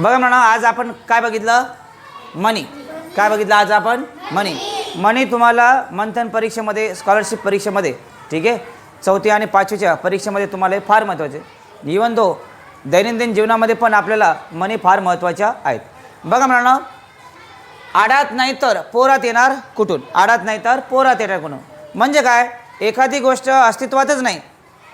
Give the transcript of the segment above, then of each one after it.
बघा म्हणा आज आपण काय बघितलं? मनी काय बघितलं आज आपण? मनी मनी तुम्हाला मंथन परीक्षेमध्ये स्कॉलरशिप परीक्षेमध्ये ठीक आहे? चौथी आणि पाचवीच्या परीक्षेमध्ये तुम्हाला हे फार महत्त्वाचे इवन दो दैनंदिन जीवनामध्ये पण आपल्याला मनी फार महत्त्वाच्या आहेत. बघा म्हणा आडात नाही तर पोरात येणार कुठून? आडात नाही तर पोरात येणार कुठून? म्हणजे काय? एखादी गोष्ट अस्तित्वातच नाही.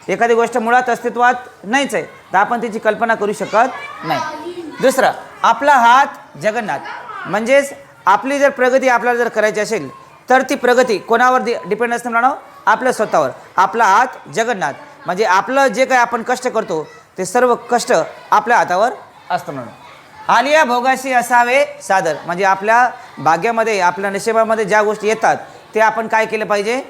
एखादी गोष्ट मुळात अस्तित्वात नाहीच आहे. तर आपण तिची कल्पना करू शकत नाही. दुसरं आपला हात जगन्नाथ. म्हणजेच आपली जर प्रगती आपल्याला जर करायची असेल तर ती प्रगती कोणावर दि डिपेंड असते म्हणा आपल्या स्वतःवर. आपला हात जगन्नाथ. म्हणजे आपलं जे काय आपण कष्ट करतो ते सर्व कष्ट आपल्या हातावर असतं म्हणून आलिया भोगाशी असावे सादर. म्हणजे आपल्या भाग्यामध्ये आपल्या नशिबामध्ये ज्या गोष्टी येतात ते आपण काय केलं पाहिजे?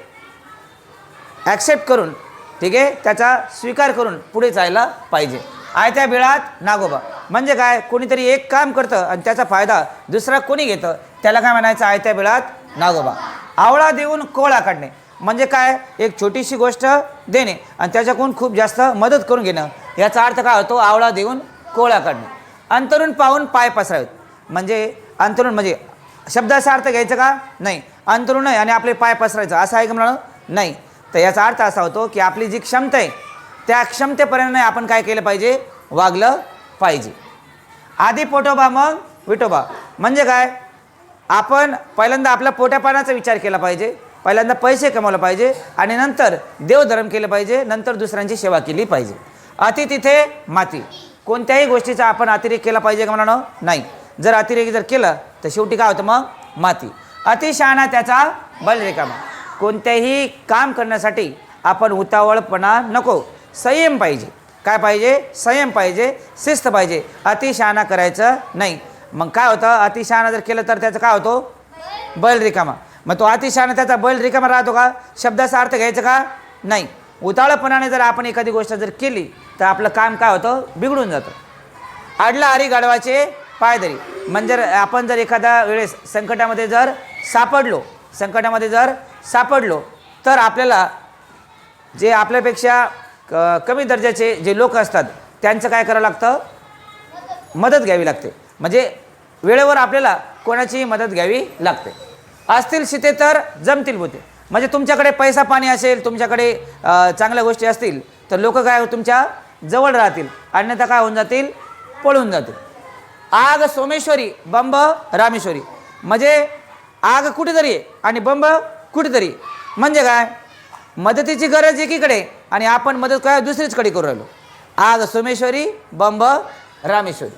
ॲक्सेप्ट करून ठीक आहे? त्याचा स्वीकार करून पुढे जायला पाहिजे. आयत्या बिळात नागोबा. म्हणजे काय? कोणीतरी एक काम करतं आणि त्याचा फायदा दुसरा कोणी घेतं? त्याला काय म्हणायचं? आयत्या बिळात नागोबा. आवळा देऊन कोळा काढणे. म्हणजे काय? एक छोटीशी गोष्ट देणे आणि त्याच्याकडून खूप जास्त मदत करून घेणं. याचा अर्थ काय होतो? आवळा देऊन कोळा काढणे. अंतरून पाहून पाय पसरावेत. म्हणजे अंतरून म्हणजे शब्दाचा अर्थ घ्यायचा का? नाही. अंतरून नाही आणि आपले पाय पसरायचं. असं आहे का म्हणा नाही. तर याचा अर्थ असा होतो की आपली जी क्षमता आहे त्या क्षमतेपर्यंत आपण काय केलं पाहिजे? वागलं पाहिजे आधी पोटोबा मग विठोबा. म्हणजे काय? आपण पहिल्यांदा आपल्या पोटापाण्याचा विचार केला पाहिजे. पहिल्यांदा पैसे कमवलं पाहिजे आणि नंतर देवधर्म केलं पाहिजे नंतर दुसऱ्यांची सेवा केली पाहिजे. अति तिथे माती. कोणत्याही गोष्टीचा आपण अतिरेक केला पाहिजे का म्हणा नाही. जर अतिरेक जर केलं तर शेवटी काय होतं मग? माती. अतिशहाणा त्याचा बलरेखामा कोणत्याही काम करण्यासाठी आपण उतावळपणा नको. संयम पाहिजे. काय पाहिजे? संयम पाहिजे शिस्त पाहिजे. अतिशहाणा करायचं नाही. मग काय होतं? अतिशहाणा जर केलं तर त्याचं काय होतो? बैल रिकामा. मग तो अतिशहाणा त्याचा बैल रिकामा राहतो का? शब्दाचा अर्थ घ्यायचा का? नाही. उताळपणाने जर आपण एखादी गोष्ट जर केली तर आपलं काम काय होतं? बिघडून जातं. आडला आरी गाडवाचे पायदरी म्हणजे आपण जर एखाद्या वेळेस संकटामध्ये जर सापडलो संकटामध्ये जर सापडलो तर आपल्याला जे आपल्यापेक्षा क कमी दर्जाचे जे लोक असतात त्यांचं काय करावं लागतं? मदत घ्यावी लागते. म्हणजे वेळेवर आपल्याला कोणाची मदत घ्यावी लागते. असतील शिते तर जमतील भूते म्हणजे तुमच्याकडे पैसा पाणी असेल तुमच्याकडे चांगल्या गोष्टी असतील तर लोक काय तुमच्या जवळ राहतील. अन्यथा काय होऊन जातील? पळून जातील. आग सोमेश्वरी बंब रामेश्वरी. म्हणजे आग कुठेतरी आहे आणि बंब कुठेतरी म्हणजे काय? मदतीची गरज एकीकडे आणि आपण मदत काय दुसरीचकडे करू राहिलो. आग सोमेश्वरी बंब रामेश्वरी.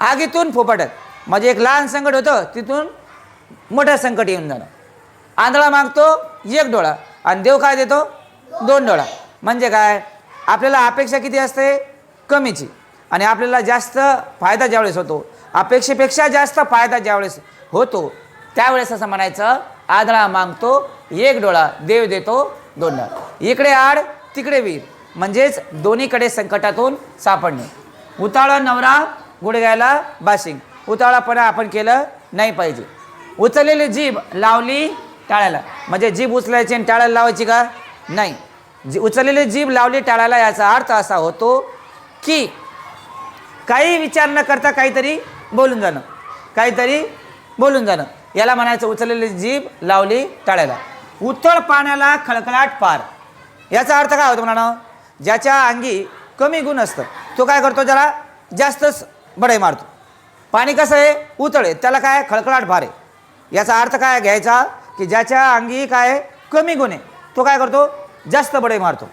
आगीतून फोपाटत म्हणजे एक लहान संकट होतं तिथून मोठं संकट येऊन जाणं. आंधळा मागतो एक डोळा. आणि देव काय देतो? दोन डोळा. म्हणजे काय? आपल्याला अपेक्षा किती असते? कमीची. आणि आपल्याला जास्त फायदा ज्यावेळेस होतो अपेक्षेपेक्षा जास्त फायदा ज्यावेळेस होतो त्यावेळेस असं म्हणायचं आंधळा मागतो एक डोळा देव देतो दोन डोळा. इकडे आड तिकडे विहीर म्हणजेच दोन्हीकडे संकटातून सापडणे. उताळा नवरा गुडघ्याला बाशिंग. उताळापणा आपण केलं नाही पाहिजे. उचललेली जीभ लावली टाळ्याला. म्हणजे जीभ उचलायची आणि टाळ्याला लावायची का? नाही. जी उचललेली जीभ लावली टाळ्याला याचा अर्थ असा होतो की काही विचार न करता काहीतरी बोलून जाणं. काहीतरी बोलून जाणं. याला म्हणायचं उचललेली जीभ लावली टाळ्याला. उथळ पाण्याला खळखळाट पार. याचा अर्थ काय होतो म्हणा ज्याच्या अंगी कमी गुण असतं तो काय करतो जरा जास्तच बडाई मारतो. पाणी कसं आहे? उतळ आहे त्याला काय? खळखळाट फार आहे. याचा अर्थ काय घ्यायचा? की ज्याच्या अंगी काय कमी गुण आहे तो काय करतो? जास्त बडाई मारतो.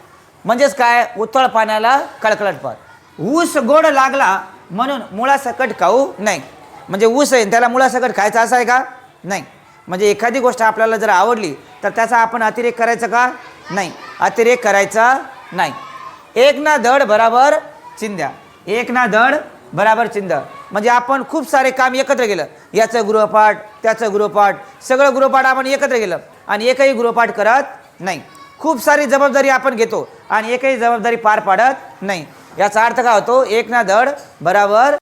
म्हणजेच काय? उतळ पाण्याला खळखळाट फार ऊस गोड लागला म्हणून मुळासकट खाऊ नाही. म्हणजे ऊस आहे त्याला मुळासकट खायचा असं आहे का? नाही. म्हणजे एखादी गोष्ट आपल्याला जर आवडली तर त्याचा आपण अतिरेक करायचा का? नाही. अतिरेक करायचा नाही. एक ना धड बराबर चिंध्या. एक ना धड बराबर चिंध म्हणजे आपण खूप सारे काम एकत्र केलं. याचं गृहपाठ त्याचं गृहपाठ सगळं गृहपाठ आपण एकत्र केलं. आणि एकही गृहपाठ करत नाही. खूप सारी जबाबदारी आपण घेतो आणि एकही जबाबदारी पार पाडत नाही. याचा अर्थ काय होतो? एक ना धड बराबर